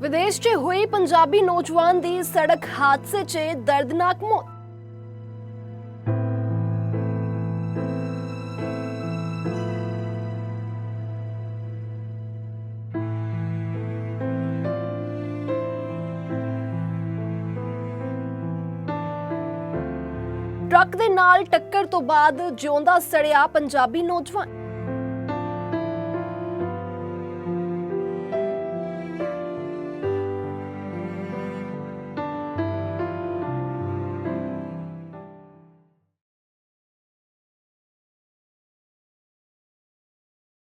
ਵਿਦੇਸ਼ 'ਚ ਹੋਈ ਪੰਜਾਬੀ ਨੌਜਵਾਨ ਦੀ ਸੜਕ ਹਾਦਸੇ 'ਚ ਦਰਦਨਾਕ ਮੌਤ। ਟਰੱਕ ਦੇ ਨਾਲ ਟੱਕਰ ਤੋਂ ਬਾਅਦ ਜਿਉਂਦਾ ਸੜਿਆ ਪੰਜਾਬੀ ਨੌਜਵਾਨ।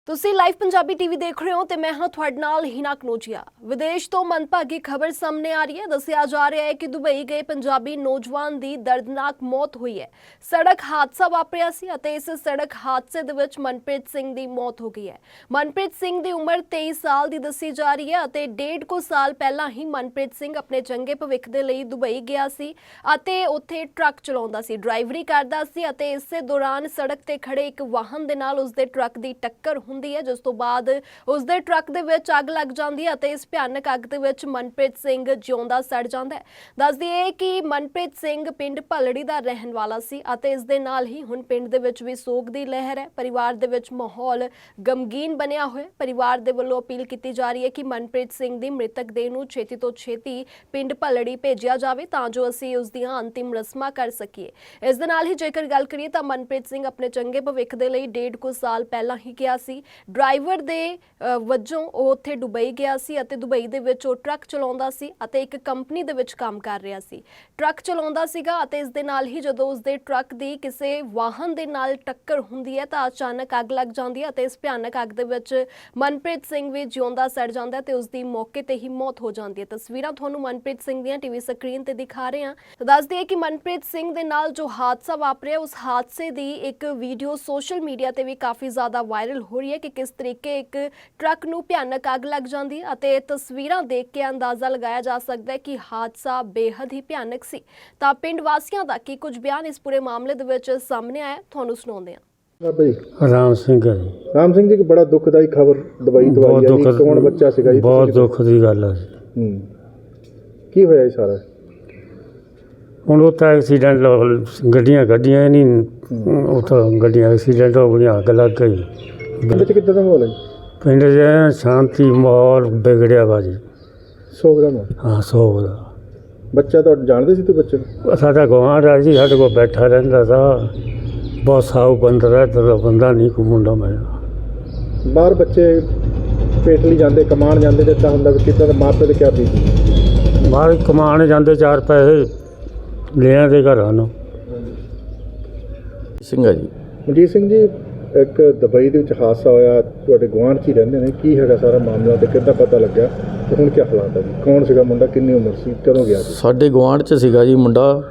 ਤੁਸੀਂ ਲਾਈਵ ਪੰਜਾਬੀ ਟੀਵੀ ਦੇਖ ਰਹੇ ਹੋ ਤੇ ਮੈਂ ਹਾਂ ਤੁਹਾਡੇ ਨਾਲ ਹਿਨਾ ਕਨੋਜੀਆ। ਵਿਦੇਸ਼ ਤੋਂ ਮੰਦਭਾਗੀ ਖਬਰ ਸਾਹਮਣੇ ਆ ਰਹੀ ਹੈ। ਦੱਸਿਆ ਜਾ ਰਿਹਾ ਹੈ ਕਿ ਦੁਬਈ ਗਏ ਪੰਜਾਬੀ ਨੌਜਵਾਨ ਦੀ ਦਰਦਨਾਕ ਮੌਤ ਹੋਈ ਹੈ। ਸੜਕ ਹਾਦਸਾ ਵਾਪਰਿਆ ਸੀ ਅਤੇ ਇਸ ਸੜਕ ਹਾਦਸੇ ਦੇ ਵਿੱਚ ਮਨਪ੍ਰੀਤ ਸਿੰਘ ਦੀ ਮੌਤ ਹੋ ਗਈ ਹੈ। ਮਨਪ੍ਰੀਤ ਸਿੰਘ ਦੀ ਉਮਰ 23 ਸਾਲ ਦੀ ਦੱਸੀ ਜਾ ਰਹੀ ਹੈ ਅਤੇ ਡੇਢ ਕੁ ਸਾਲ ਪਹਿਲਾਂ ਹੀ ਮਨਪ੍ਰੀਤ ਸਿੰਘ ਆਪਣੇ ਚੰਗੇ ਭਵਿੱਖ ਦੇ ਲਈ ਦੁਬਈ ਗਿਆ ਸੀ ਅਤੇ ਉੱਥੇ ਟਰੱਕ ਚਲਾਉਂਦਾ ਸੀ, ਡਰਾਈਵਰੀ ਕਰਦਾ ਸੀ ਅਤੇ ਇਸੇ ਦੌਰਾਨ ਸੜਕ ਤੇ ਖੜੇ ਇੱਕ ਵਾਹਨ ਦੇ ਨਾਲ ਉਸਦੇ ਟਰੱਕ ਦੀ ਟੱਕਰ ਹੁੰਦੀ ਹੈ, ਜਿਸ ਤੋਂ ਬਾਅਦ ਉਸਦੇ ਟਰੱਕ ਦੇ ਵਿੱਚ ਅੱਗ ਲੱਗ ਜਾਂਦੀ ਹੈ ਅਤੇ ਇਸ ਭਿਆਨਕ ਅੱਗ ਦੇ ਵਿੱਚ ਮਨਪ੍ਰੀਤ ਸਿੰਘ ਜਿਉਂਦਾ ਸੜ ਜਾਂਦਾ ਹੈ। ਦੱਸ ਦਈਏ ਕਿ ਮਨਪ੍ਰੀਤ ਸਿੰਘ ਪਿੰਡ ਭਲੜੀ ਦਾ ਰਹਿਣ ਵਾਲਾ ਸੀ ਅਤੇ ਇਸ ਦੇ ਨਾਲ ਹੀ ਹੁਣ ਪਿੰਡ ਦੇ ਵਿੱਚ ਵੀ ਸੋਗ ਦੀ ਲਹਿਰ ਹੈ। ਪਰਿਵਾਰ ਦੇ ਵਿੱਚ ਮਾਹੌਲ ਗਮਗੀਨ ਬਣਿਆ ਹੋਇਆ ਪਰਿਵਾਰ ਦੇ ਵੱਲੋਂ ਅਪੀਲ ਕੀਤੀ ਜਾ ਰਹੀ ਹੈ ਕਿ ਮਨਪ੍ਰੀਤ ਸਿੰਘ ਦੀ ਮ੍ਰਿਤਕ ਦੇਹ ਨੂੰ ਛੇਤੀ ਤੋਂ ਛੇਤੀ ਪਿੰਡ ਭਲੜੀ ਭੇਜਿਆ ਜਾਵੇ ਤਾਂ ਜੋ ਅਸੀਂ ਉਸ ਦੀਆਂ ਅੰਤਿਮ ਰਸਮਾਂ ਕਰ ਸਕੀਏ। ਇਸ ਦੇ ਨਾਲ ਹੀ ਜੇਕਰ ਗੱਲ ਕਰੀਏ ਤਾਂ ਮਨਪ੍ਰੀਤ ਸਿੰਘ ਆਪਣੇ ਚੰਗੇ ਭਵਿੱਖ ਦੇ ਲਈ ਡੇਢ ਕੁ ਸਾਲ ਪਹਿਲਾਂ ਹੀ ਗਿਆ ਸੀ। ਡਰਾਈਵਰ ਦੇ ਅ, ਵਜੋਂ ਉਹ ਉੱਥੇ ਦੁਬਈ ਗਿਆ ਸੀ ਅਤੇ ਦੁਬਈ ਦੇ ਵਿੱਚ ਉਹ ਟਰੱਕ ਚਲਾਉਂਦਾ ਸੀ ਅਤੇ ਇੱਕ ਕੰਪਨੀ ਦੇ ਵਿੱਚ ਕੰਮ ਕਰ ਰਿਹਾ ਸੀ। ਟਰੱਕ ਚਲਾਉਂਦਾ ਸੀਗਾ ਅਤੇ ਇਸ ਦੇ ਨਾਲ ਹੀ ਜਦੋਂ ਉਸ ਦੇ ਟਰੱਕ ਦੀ ਕਿਸੇ ਵਾਹਨ ਦੇ ਨਾਲ ਟੱਕਰ ਹੁੰਦੀ ਹੈ ਤਾਂ ਅਚਾਨਕ ਅੱਗ ਲੱਗ ਜਾਂਦੀ ਹੈ ਅਤੇ ਇਸ ਭਿਆਨਕ ਅੱਗ ਦੇ ਵਿੱਚ ਮਨਪ੍ਰੀਤ ਸਿੰਘ ਵੀ ਜਿਉਂਦਾ ਸੜ ਜਾਂਦਾ ਹੈ ਤੇ ਉਸ ਦੀ ਮੌਕੇ ਤੇ ਹੀ ਮੌਤ ਹੋ ਜਾਂਦੀ ਹੈ। ਤਸਵੀਰਾਂ ਤੁਹਾਨੂੰ ਮਨਪ੍ਰੀਤ ਸਿੰਘ ਦੀਆਂ ਟੀਵੀ ਸਕਰੀਨ ਤੇ ਦਿਖਾ ਰਹੇ ਹਾਂ। ਤਾਂ ਦੱਸ ਦਈਏ ਕਿ ਮਨਪ੍ਰੀਤ ਸਿੰਘ ਦੇ ਨਾਲ ਜੋ ਹਾਦਸਾ ਵਾਪਰਿਆ ਉਸ ਹਾਦਸੇ ਦੀ ਇੱਕ ਵੀਡੀਓ ਸੋਸ਼ਲ ਮੀਡੀਆ ਤੇ ਵੀ ਕਾਫੀ ਜ਼ਿਆਦਾ ਵਾਇਰਲ ਹੋ ਰਹੀ ਹੈ। ਕਿ ਕਿਸ ਤਰੀਕੇ ਇੱਕ ਟਰੱਕ ਨੂੰ ਭਿਆਨਕ ਅੱਗ ਲੱਗ ਜਾਂਦੀ ਹੈ ਅਤੇ ਤਸਵੀਰਾਂ ਦੇਖ ਕੇ ਅੰਦਾਜ਼ਾ ਲਗਾਇਆ ਜਾ ਸਕਦਾ ਹੈ ਕਿ ਹਾਦਸਾ ਬੇहद ਹੀ ਭਿਆਨਕ ਸੀ। ਤਾਂ ਪਿੰਡ ਵਾਸੀਆਂ ਦਾ ਕੀ ਕੁਝ ਬਿਆਨ ਇਸ ਪੂਰੇ ਮਾਮਲੇ ਦੇ ਵਿੱਚ ਸਾਹਮਣੇ ਆਇਆ ਤੁਹਾਨੂੰ ਸੁਣਾਉਂਦੇ ਹਾਂ। ਬਾਬਾ ਜੀ ਰਾਮ ਸਿੰਘ ਹੈ ਜੀ। ਰਾਮ ਸਿੰਘ ਜੀ ਇੱਕ ਬੜਾ ਦੁਖਦਾਈ ਖਬਰ ਦਵਾਈ ਤੋਂ ਆਈ ਹੈ ਜੀ ਕੌਣ ਬੱਚਾ ਸੀਗਾ ਜੀ ਬਹੁਤ ਦੁੱਖ ਦੀ ਗੱਲ ਹੈ ਜੀ। ਹੂੰ। ਕੀ ਹੋਇਆ ਇਹ ਸਾਰਾ? ਹੁਣ ਉਹ ਤਾਂ ਐਕਸੀਡੈਂਟ ਗੱਡੀਆਂ ਗੱਡੀਆਂ ਨਹੀਂ ਉੱਥੋਂ ਗੱਡੀਆਂ ਐਕਸੀਡੈਂਟ ਹੋ ਗਈਆਂ ਅੱਗ ਲੱਗ ਗਈ। ਪਿੰਡ ਚ ਕਿੱਦਾਂ ਦਾ ਮਾਹੌਲ ਹੈ ਜੀ? ਪਿੰਡ 'ਚ ਐਨ ਸ਼ਾਂਤੀ ਮਾਹੌਲ ਵਿਗੜਿਆ ਵਾ ਜੀ। ਸੋਗ ਦਾ ਮਾਹੌਲ? ਹਾਂ ਸੋਗ ਦਾ। ਬੱਚਾ ਤਾਂ ਜਾਣਦੇ ਸੀ ਤੂੰ ਬੱਚੇ ਨੂੰ? ਸਾਡਾ ਗਵਾਂਢ ਆ ਜੀ ਸਾਡੇ ਕੋਲ ਬੈਠਾ ਰਹਿੰਦਾ ਤਾ। ਬਹੁਤ ਸਾਊ ਬੰਦਾ ਰਹਿੰਦਾ ਤਾ ਬੰਦਾ ਨਹੀਂ ਕੋ ਮੁੰਡਾ ਮੇਰਾ ਬਾਹਰ ਬੱਚੇ ਪੇਟ ਲਈ ਜਾਂਦੇ ਕਮਾਣ ਜਾਂਦੇ ਜਿੱਦਾਂ ਹੁੰਦਾ ਵੀ ਕਿੱਦਾਂ ਦਾ ਮਾਪੇ ਤੇ ਕਿਆ ਬੀਤੀ ਬਾਹਰ ਕਮਾਉਣ ਜਾਂਦੇ ਚਾਰ ਪੈਸੇ ਲਿਆਂ ਦੇ ਘਰਾਂ ਨੂੰ। ਸਿੰਘ ਜੀ। ਮਨਜੀਤ ਸਿੰਘ ਜੀ ਇੱਕ ਦੁਬਈ ਦੇ ਵਿੱਚ ਹਾਦਸਾ ਹੋਇਆ ਤੁਹਾਡੇ ਗੁਆਂਢ 'ਚ ਹੀ ਰਹਿੰਦੇ ਨੇ ਕੀ ਹੈਗਾ ਸਾਰਾ ਮਾਮਲਾ ਤੇ ਕਿੱਦਾਂ ਪਤਾ ਲੱਗਿਆ ਤੇ ਹੁਣ ਕੀ ਹਾਲਾਤ ਹੈ ਜੀ? ਕੌਣ ਸੀਗਾ ਮੁੰਡਾ ਕਿੰਨੀ ਉਮਰ ਸੀ ਕਦੋਂ ਗਿਆ ਸੀ? ਸਾਡੇ ਗੁਆਂਢ ਚ ਸੀਗਾ ਜੀ ਮੁੰਡਾ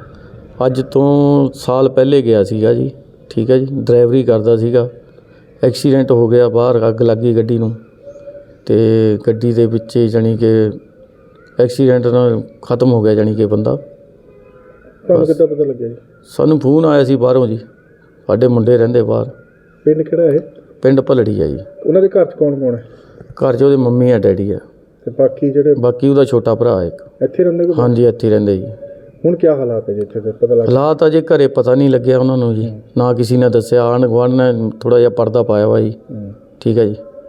ਅੱਜ ਤੋਂ ਸਾਲ ਪਹਿਲੇ ਗਿਆ ਸੀਗਾ ਜੀ ਠੀਕ ਹੈ ਜੀ ਡਰਾਈਵਰੀ ਕਰਦਾ ਸੀਗਾ ਐਕਸੀਡੈਂਟ ਹੋ ਗਿਆ ਬਾਹਰ ਅੱਗ ਲੱਗ ਗਈ ਗੱਡੀ ਨੂੰ ਤੇ ਗੱਡੀ ਦੇ ਵਿੱਚ ਜਾਣੀ ਕਿ ਐਕਸੀਡੈਂਟ ਨਾਲ ਖਤਮ ਹੋ ਗਿਆ ਜਾਣੀ ਕਿ ਬੰਦਾ। ਤੁਹਾਨੂੰ ਕਿੱਦਾਂ ਪਤਾ ਲੱਗਿਆ ਜੀ? ਸਾਨੂੰ ਫੋਨ ਆਇਆ ਸੀ ਬਾਹਰੋਂ ਜੀ ਸਾਡੇ ਮੁੰਡੇ ਰਹਿੰਦੇ ਬਾਹਰ। ਪਿੰਡ ਕਿਹੜਾ ਇਹ? ਪਿੰਡ ਭਲੜੀ ਆ ਜੀ। ਉਹਨਾਂ ਦੇ ਘਰ 'ਚ ਕੌਣ ਕੌਣ ਹੈ? ਘਰ 'ਚ ਉਹਦੇ ਮੰਮੀ ਆ ਡੈਡੀ ਆ। ਤੇ ਬਾਕੀ ਜਿਹੜੇ ਬਾਕੀ ਉਹਦਾ ਛੋਟਾ ਭਰਾ ਇੱਕ। ਇੱਥੇ ਰਹਿੰਦੇ ਕੋਈ? ਹਾਂਜੀ ਇੱਥੇ ਰਹਿੰਦੇ ਜੀ। ਹੁਣ ਕੀ ਹਾਲਾਤ ਹੈ ਜੀ ਇੱਥੇ ਤੇ ਪਤਾ ਲੱਗ ਹਾਲਾਤ ਅਜੇ ਘਰੇ ਪਤਾ ਨਹੀਂ ਲੱਗਿਆ ਉਹਨਾਂ ਨੂੰ ਜੀ। ਨਾ ਕਿਸੇ ਨੇ ਦੱਸਿਆ ਆਣ ਗੁਆਂਢ ਨੇ ਥੋੜਾ ਜਿਹਾ ਪਰਦਾ ਪਾਇਆ ਵਾ ਜੀ। ਹੂੰ। ਠੀਕ ਹੈ ਜੀ।